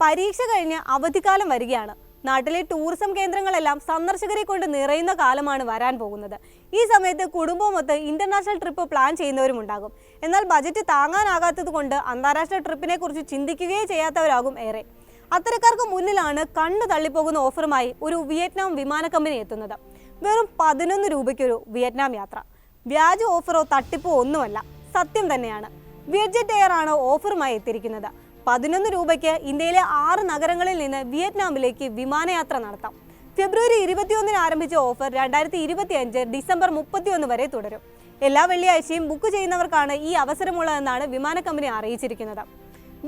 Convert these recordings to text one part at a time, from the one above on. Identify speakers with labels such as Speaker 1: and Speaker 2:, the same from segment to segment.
Speaker 1: പരീക്ഷ കഴിഞ്ഞ് അവധിക്കാലം വരികയാണ്. നാട്ടിലെ ടൂറിസം കേന്ദ്രങ്ങളെല്ലാം സന്ദർശകരെ കൊണ്ട് നിറയുന്ന കാലമാണ് വരാൻ പോകുന്നത്. ഈ സമയത്ത് കുടുംബമൊത്ത് ഇന്റർനാഷണൽ ട്രിപ്പ് പ്ലാൻ ചെയ്യുന്നവരും ഉണ്ടാകും. എന്നാൽ ബജറ്റ് താങ്ങാനാകാത്തത് കൊണ്ട് അന്താരാഷ്ട്ര ട്രിപ്പിനെ കുറിച്ച് ചിന്തിക്കുകയേ ചെയ്യാത്തവരാകും ഏറെ. അത്തരക്കാർക്ക് മുന്നിലാണ് കണ്ണു തള്ളിപ്പോകുന്ന ഓഫറുമായി ഒരു വിയറ്റ്നാം വിമാന കമ്പനി എത്തുന്നത്. വെറും പതിനൊന്ന് രൂപയ്ക്കൊരു വിയറ്റ്നാം യാത്ര. വ്യാജ ഓഫറോ തട്ടിപ്പോ ഒന്നുമല്ല. സത്യം തന്നെയാണ്. വിയറ്റ്ജെറ്റ് എയർ ആണ് ഓഫറുമായി എത്തിയിരിക്കുന്നത്. പതിനൊന്ന് രൂപയ്ക്ക് ഇന്ത്യയിലെ ആറ് നഗരങ്ങളിൽ നിന്ന് വിയറ്റ്നാമിലേക്ക് വിമാനയാത്ര നടത്താം. ഫെബ്രുവരി ഇരുപത്തിയൊന്നിന് ആരംഭിച്ച ഓഫർ രണ്ടായിരത്തി ഇരുപത്തി അഞ്ച് ഡിസംബർ മുപ്പത്തിയൊന്ന് വരെ തുടരും. എല്ലാ വെള്ളിയാഴ്ചയും ബുക്ക് ചെയ്യുന്നവർക്കാണ് ഈ അവസരമുള്ളതെന്നാണ് വിമാന കമ്പനി അറിയിച്ചിരിക്കുന്നത്.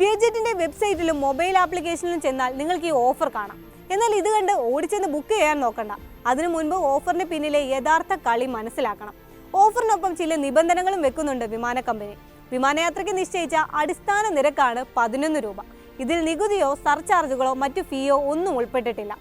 Speaker 1: വിയജറ്റിന്റെ വെബ്സൈറ്റിലും മൊബൈൽ ആപ്ലിക്കേഷനിലും ചെന്നാൽ നിങ്ങൾക്ക് ഈ ഓഫർ കാണാം. എന്നാൽ ഇത് കണ്ട് ഓടിച്ചെന്ന് ബുക്ക് ചെയ്യാൻ നോക്കണ്ട. അതിനു മുൻപ് ഓഫറിന് പിന്നിലെ യഥാർത്ഥ കളി മനസ്സിലാക്കണം. ഓഫറിനൊപ്പം ചില നിബന്ധനകളും വെക്കുന്നുണ്ട് വിമാന കമ്പനി. വിമാനയാത്രയ്ക്ക് നിശ്ചയിച്ച അടിസ്ഥാന നിരക്കാണ് പതിനൊന്ന് രൂപ. ഇതിൽ നികുതിയോ സർചാർജുകളോ മറ്റു ഫീയോ ഒന്നും ഉൾപ്പെട്ടിട്ടില്ല.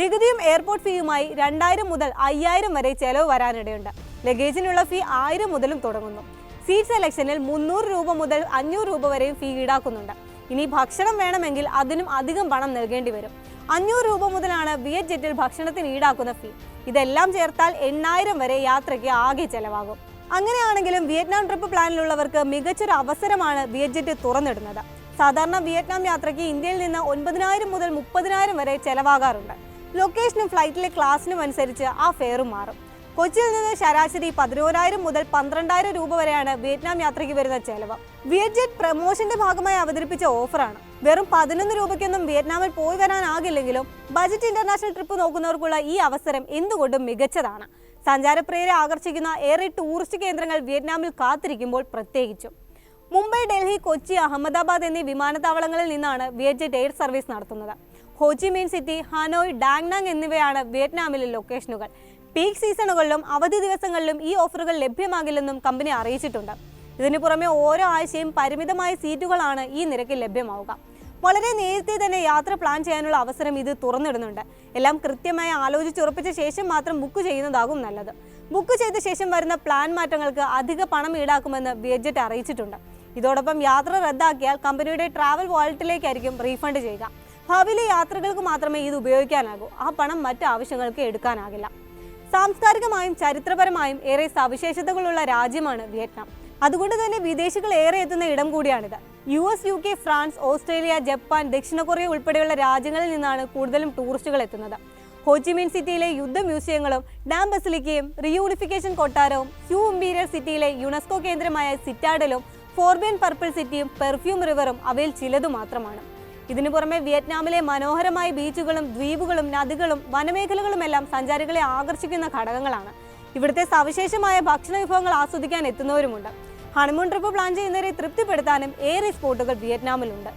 Speaker 1: നികുതിയും എയർപോർട്ട് ഫീയുമായി രണ്ടായിരം മുതൽ അയ്യായിരം വരെ ചെലവ് വരാനിടയുണ്ട്. ലഗേജിനുള്ള ഫീ ആയിരം മുതലും തുടങ്ങുന്നു. സീറ്റ് സെലക്ഷനിൽ മുന്നൂറ് രൂപ മുതൽ അഞ്ഞൂറ് രൂപ വരെയും ഫീ ഈടാക്കുന്നുണ്ട്. ഇനി ഭക്ഷണം വേണമെങ്കിൽ അതിനും അധികം പണം നൽകേണ്ടി വരും. അഞ്ഞൂറ് രൂപ മുതലാണ് വിയറ്റ് ജെറ്റിൽ ഭക്ഷണത്തിന് ഈടാക്കുന്ന ഫീ. ഇതെല്ലാം ചേർത്താൽ എണ്ണായിരം വരെ യാത്രയ്ക്ക് ആകെ ചെലവാകും. അങ്ങനെയാണെങ്കിലും വിയറ്റ്നാം ട്രിപ്പ് പ്ലാനിലുള്ളവർക്ക് മികച്ചൊരു അവസരമാണ് വിയറ്റ്ജെറ്റ് തുറന്നിടുന്നത്. സാധാരണ വിയറ്റ്നാം യാത്രയ്ക്ക് ഇന്ത്യയിൽ നിന്ന് ഒൻപതിനായിരം മുതൽ മുപ്പതിനായിരം വരെ ചെലവാകാറുണ്ട്. ലൊക്കേഷനും ഫ്ലൈറ്റിലെ ക്ലാസ്സിനും അനുസരിച്ച് ആ ഫെയറും മാറും. കൊച്ചിയിൽ നിന്ന് ശരാശരി പതിനോരായിരം മുതൽ പന്ത്രണ്ടായിരം രൂപ വരെയാണ് വിയറ്റ്നാം യാത്രയ്ക്ക് വരുന്ന ചെലവ്. വിയറ്റ്ജെറ്റ് പ്രമോഷന്റെ ഭാഗമായി അവതരിപ്പിച്ച ഓഫറാണ്. വെറും പതിനൊന്ന് രൂപയ്ക്കൊന്നും വിയറ്റ്നാമിൽ പോയി വരാനാകില്ലെങ്കിലും ബജറ്റ് ഇന്റർനാഷണൽ ട്രിപ്പ് നോക്കുന്നവർക്കുള്ള ഈ അവസരം എന്തുകൊണ്ടും മികച്ചതാണ്. സഞ്ചാരപ്രിയരെ ആകർഷിക്കുന്ന ഏറെ ടൂറിസ്റ്റ് കേന്ദ്രങ്ങൾ വിയറ്റ്നാമിൽ കാത്തിരിക്കുമ്പോൾ പ്രത്യേകിച്ചും. മുംബൈ ഡൽഹി കൊച്ചി അഹമ്മദാബാദ് എന്നീ വിമാനത്താവളങ്ങളിൽ നിന്നാണ് വിയറ്റ്ജെറ്റ് എയർ സർവീസ് നടത്തുന്നത്. ഹോച്ചിമീൻ സിറ്റി ഹാനോയ് ഡാങ്നാങ് എന്നിവയാണ് വിയറ്റ്നാമിലെ ലൊക്കേഷനുകൾ. പീക്ക് സീസണുകളിലും അവധി ദിവസങ്ങളിലും ഈ ഓഫറുകൾ ലഭ്യമാകില്ലെന്നും കമ്പനി അറിയിച്ചിട്ടുണ്ട്. ഇതിനു പുറമെ ഓരോ ആഴ്ചയും പരിമിതമായ സീറ്റുകളാണ് ഈ നിരക്കിൽ ലഭ്യമാവുക. വളരെ നേരത്തെ തന്നെ യാത്ര പ്ലാൻ ചെയ്യാനുള്ള അവസരം ഇത് തുറന്നിടുന്നുണ്ട്. എല്ലാം കൃത്യമായി ആലോചിച്ചുറപ്പിച്ച ശേഷം മാത്രം ബുക്ക് ചെയ്യുന്നതാകും നല്ലത്. ബുക്ക് ചെയ്ത ശേഷം വരുന്ന പ്ലാൻ മാറ്റങ്ങൾക്ക് അധിക പണം ഈടാക്കുമെന്ന് ബഡ്ജറ്റ് അറിയിച്ചിട്ടുണ്ട്. ഇതോടൊപ്പം യാത്ര റദ്ദാക്കിയാൽ കമ്പനിയുടെ ട്രാവൽ വാലറ്റിലേക്കായിരിക്കും റീഫണ്ട് ചെയ്യുക. ഭാവിയിലെ യാത്രകൾക്ക് മാത്രമേ ഇത് ഉപയോഗിക്കാനാകൂ. ആ പണം മറ്റു ആവശ്യങ്ങൾക്ക് എടുക്കാനാകില്ല. സാംസ്കാരികമായും ചരിത്രപരമായും ഏറെ സവിശേഷതകളുള്ള രാജ്യമാണ് വിയറ്റ്നാം. അതുകൊണ്ട് തന്നെ വിദേശികൾ ഏറെ എത്തുന്ന ഇടം കൂടിയാണിത്. U S U K France Australia Japan ദക്ഷിണ കൊറിയ ഉൾപ്പെടെയുള്ള രാജ്യങ്ങളിൽ നിന്നാണ് കൂടുതലും ടൂറിസ്റ്റുകൾ എത്തുന്നത്. ഹോച്ചിമിൻ സിറ്റിയിലെ യുദ്ധ മ്യൂസിയങ്ങളും ഡാം ബസിലിക്കയും റീയൂണിഫിക്കേഷൻ കൊട്ടാരവും ഹ്യൂ ഇമ്പീരിയൽ സിറ്റിയിലെ യുനെസ്കോ കേന്ദ്രമായ സിറ്റാഡലും ഫോർബിയൻ പർപ്പിൾ സിറ്റിയും പെർഫ്യൂം റിവറും അവയിൽ ചിലതു മാത്രമാണ്. ഇതിനു പുറമെ വിയറ്റ്നാമിലെ മനോഹരമായ ബീച്ചുകളും ദ്വീപുകളും നദികളും വനമേഖലകളുമെല്ലാം സഞ്ചാരികളെ ആകർഷിക്കുന്ന ഘടകങ്ങളാണ്. ഇവിടുത്തെ സവിശേഷമായ ഭക്ഷണ വിഭവങ്ങൾ ആസ്വദിക്കാൻ എത്തുന്നവരുമുണ്ട്. ഹണിമൂൺ ട്രിപ്പ് പ്ലാൻ ചെയ്യുന്നവരെ തൃപ്തിപ്പെടുത്താനും ഏറെ സ്പോട്ടുകൾ വിയറ്റ്നാമിലുണ്ട്.